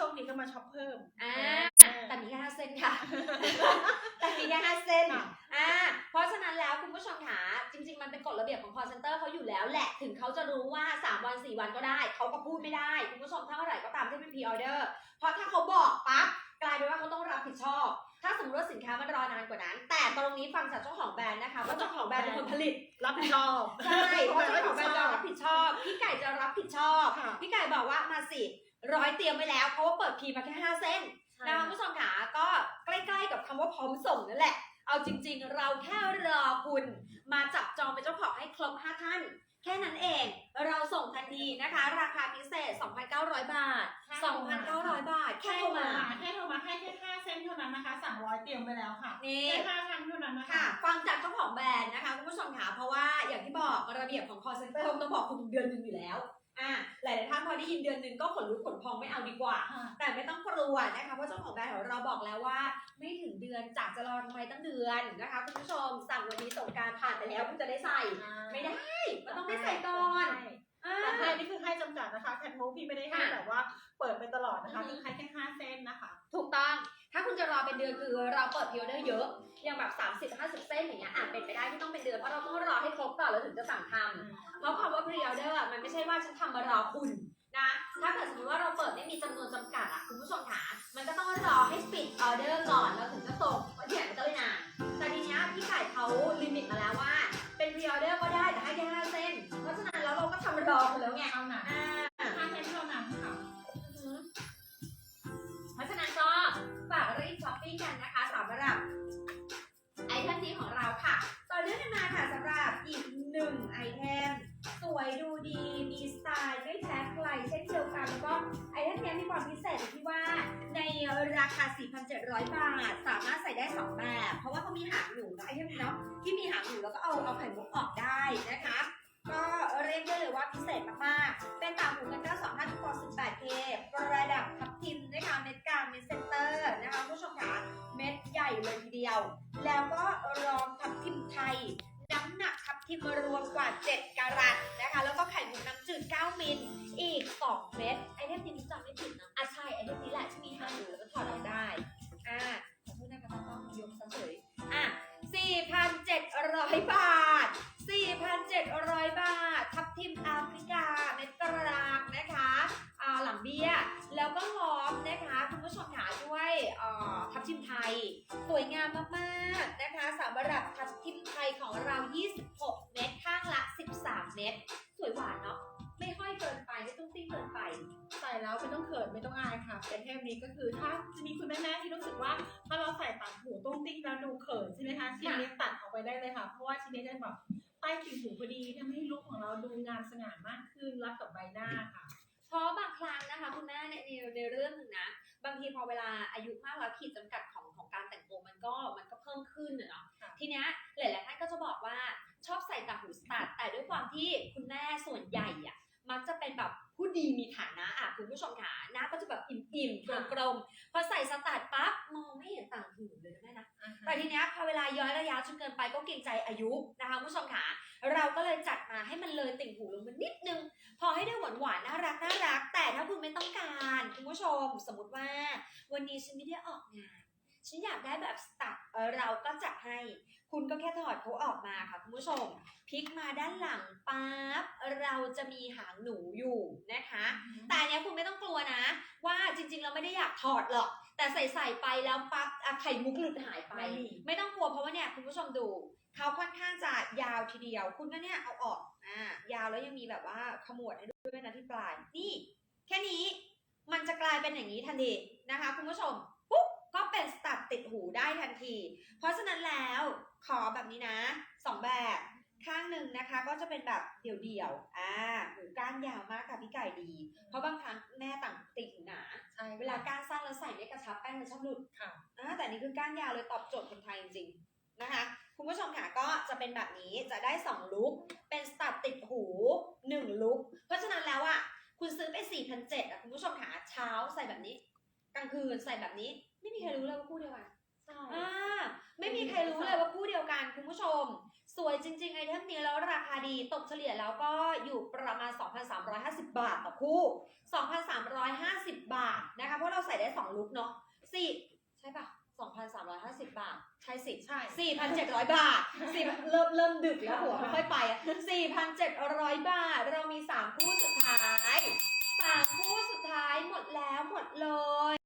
ชคดีก็มาช็อปเพิ่ม อ่าเออแต่มีแค่ห้าเส้นค่ะ แต่มีแค่ห้าเส้นค่ะ อ่า เพราะฉะนั้นแล้วคุณผู้ชมขาจริง ๆ มันเป็นกฎระเบียบของ call center เขาอยู่แล้วแหละ ถึงเขาจะรู้ว่า 3 วัน 4 วันก็ได้ เขาก็พูดไม่ได้ คุณผู้ชมถ้าเมื่อไหร่ก็ตามที่เป็น pre order เพราะถ้าเขาบอกปั๊บกลายเป็นว่าเขาต้องรับผิดชอบ ถ้าสมมติว่าสินค้ามันรอนานกว่านั้น แต่ตรงนี้ฟังจากเจ้าของแบรนด์นะคะว่าเจ้าของแบรนด์เป็นคนผลิต รับผิดชอบใช่เพราะเจ้าของแบรนด์จะรับผิดชอบ พี่ไก่จะรับผิดชอบค่ะพี่ไก่บอกว่ามาสิ ร้อยเตรียมไว้แล้ว เพราะว่าเปิดพีมาแค่ห้าเส้นนะคะคุณผู้ชมขาก็ใกล้ๆกับคำว่าพร้อมส่งนั่นแหละ เอาจริง ๆ เราแค่รอคุณมาจับจองเป็นเจ้าของให้ครบ5ท่าน แค่นั้นเอง เราส่งทันทีนะคะ ราคาพิเศษ 2,900 บาท 2,900 บาท แค่แค่โทโทรรมามาแค่โทรมาให้แค่ห้าเส้นเท่านั้นนะคะสั่งร้อยเตรียมไปแล้วค่ะนี่ แค่ห้าพันเท่านั้นนะคะค่ะฟังจากเจ้าของแบรนด์นะคะคุณผู้ชมค่ะเพราะว่าอย่างที่บอกระเบียบของ call center ต้องบอกคุณเดือนหนึ่งอยู่แล้ว อ่าหลายๆท่านพอได้ยินเดือนหนึ่งก็ขนลุกขนพองไม่เอาดีกว่าค่ะแต่ไม่ต้องกลัวนะคะเพราะเจ้าของแบรนด์ของเราบอกแล้วว่า ไม่ถึงเดือนจากจะรอทำไมตั้งเดือนนะคะคุณผู้ชมสั่งวันนี้ส่งกรารผ่านไปแล้วคุณจะได้ใส่ ไม่ได้มันต้องได้ใส่ก่อนอ่าแต่ให้นี่คือให้จำกัดนะคะแคทมูพี่ไม่ได้ให้ค่ะแบบว่าเปิดไปตลอดนะคะอือฮึคือให้แค่ เป็นเดือนคือเราเปิดพิออเดอร์เยอะอย่างแบบ30 50 เส้นอย่างเงี้ยอาจเป็นไปได้ที่ต้องเป็นเดือนเพราะเราต้องรอให้ครบก่อนแล้วถึงจะสั่งทำเพราะคำว่าพรีออเดอร์มันไม่ใช่ว่าฉันทำมารอคุณนะถ้าเกิดสมมติว่าเราเปิดไม่มีจำนวนจำกัดอะคุณผู้ชมค่ะมันก็ต้องรอให้ปิดออเดอร์ก่อนแล้วถึงจะส่งเพราะที่ไหนมันก็เลยนานแต่ทีเนี้ยพี่ไก่เขาลิมิตมาแล้วว่า เป็นพรีออเดอร์ก็ได้แต่ให้แค่ห้าเส้นเพราะฉะนั้นแล้วเราก็ทำรอคุณแล้วไงเอาหนัำหรับไอเทมนี้ของเราค่ะ ต่อเนื่องกันมาค่ะสำหรับอีกหนึ่งไอเทม สวยดูดีมีสไตล์ไม่แพ้ใครเช่นเดียวกันแล้วก็ไอเทมนี้มีความพิเศษตรงที่ว่าในราคา 4,700 บาท สามารถใส่ได้ 2 แบบ เพราะว่าเขามีหางหนูเนะไอเทมนี้เนาะที่มีหางหนูแล้วก็เอาเอาไข่มุกออกได้นะคะ ก็เรียกได้เลยว่าพิเศษมาก เลยทีเดียว แล้วก็รองทับทิมไทย น้ำหนักทับทิมรวมกว่า 7กะรัตนะคะ แล้วก็ไข่มุกน้ำจืด 9 มิล อีก 2 เม็ด ไทย สวยงามมากๆนะคะสำหรับทับทิมไทยของเรา 26 เม็ดข้างละ 13 เม็ดสวยหวานเนาะไม่ห้อยเกินไปไม่ตุ้งติ้งเกินไป ใส่แล้วไม่ต้องเขินไม่ต้องอายค่ะเป็นเทปนี้ก็คือถ้าจะมีคุณแม่ๆที่รู้สึกว่าถ้าเราใส่ต่างหูตุ้งติ้งแล้วดูเขินใช่ไหมคะชิ้นนี้ตัดออกไปได้เลยค่ะ เพราะว่าชิ้นนี้จะแบบใต้ติ่งหูพอดีทำให้ลุคของเราดูงามสง่ามากขึ้นรับกับใบหน้าค่ะเพราะบางครั้งนะคะคุณแม่ในในในเรื่องหนึ่งนะ บางทีพอเวลาอายุมากแล้วขีดจำกัด ขึ้นอะเนาะค่ะทีเนี้ยหลายๆท่านก็จะบอกว่าชอบใส่ต่างหูสตัดแต่ด้วยความที่คุณแม่ส่วนใหญ่อะมักจะเป็นแบบผู้ดีมีฐานะอะคุณผู้ชมค่ะหน้าก็จะแบบอิ่มๆกลมๆพอใส่สตัดปั๊บมองไม่เห็นต่างหูเลยนะแม่นะแต่ทีเนี้ยพอเวลาย้อยระยะจนเกินไปก็เกรงใจอายุนะคะคุณผู้ชมค่ะเราก็เลยจัดมาให้มันเลยติ่งหูลงมานิดนึง พอให้ได้หวานหวานๆน่ารักน่ารัก แต่ถ้าคุณไม่ต้องการคุณผู้ชมสมมติว่า วันนี้ฉันไม่ได้ออกงานฉันอยากได้แบบสตัด เอ่อเราก็จัดให้ คุณก็แค่ถอดเขาออกมาค่ะคุณผู้ชม พลิกมาด้านหลังปั๊บเราจะมีหางหนูอยู่นะคะ แต่อันเนี้ยคุณไม่ต้องกลัวนะ ว่าจริงๆเราไม่ได้อยากถอดหรอก แต่ใส่ใส่ๆไปแล้วปั๊บอะไข่มุกหลุดหายไปไม่มีไม่ต้องกลัวเพราะว่าเนี่ยคุณผู้ชมดูเขาค่อนข้างจะยาวทีเดียว คุณก็เนี่ยเอาออกอ่ายาวแล้วยังมีแบบว่าขมวดให้ด้วยนะที่ปลายนี่ แค่นี้มันจะกลายเป็นอย่างนี้ทันทีนะคะ คุณผู้ชมปุ๊บก็เป็นสตัดติด หูได้ทันที เพราะฉะนั้นแล้วขอแบบนี้นะสองแบบข้างหนึ่งนะคะก็จะเป็นแบบเดี่ยวๆ อ่าหูก้านยาวมากค่ะพี่ไก่ดี เพราะบางครั้งแม่ต่างติดหูหนา ใช่เวลาก้านสั้นแล้วใส่ไม่กระชับแป้งมันชอบหลุดค่ะอ่าแต่นี่คือก้านยาวเลยตอบโจทย์คนไทยจริงๆนะคะ คุณผู้ชมค่ะก็จะเป็นแบบนี้จะได้ 2 ลุคเป็นสตัดติดหู 1 ลุคเพราะฉะนั้นแล้วอะคุณซื้อไป4,700อะคุณผู้ชมค่ะเช้าใส่แบบนี้ กลางคืนใส่แบบนี้ ไม่มีใครรู้เลยว่าคู่เดียวกันใช่ อ่าไม่มีใครรู้เลยว่าคู่เดียวกันคุณผู้ชม สวยจริง ๆ ไอเทมนี้แล้วราคาดีตกเฉลี่ยแล้วก็อยู่ประมาณ 2,350 บาทต่อคู่ 2,350 บาทนะคะ เพราะว่าเราใส่ได้สองลุคเนาะสี่ใช่ปะสองพันสามร้อยห้าสิบบาท ใช่สิใช่สี่พันเจ็ดร้อยบาทสี่เริ่มเริ่มดึกแล้วหัวไม่ค่อยไปสี่พันเจ็ดร้อยบาท เรามีสามคู่สุดท้ายสามคู่สุดท้ายหมดแล้วหมดเลย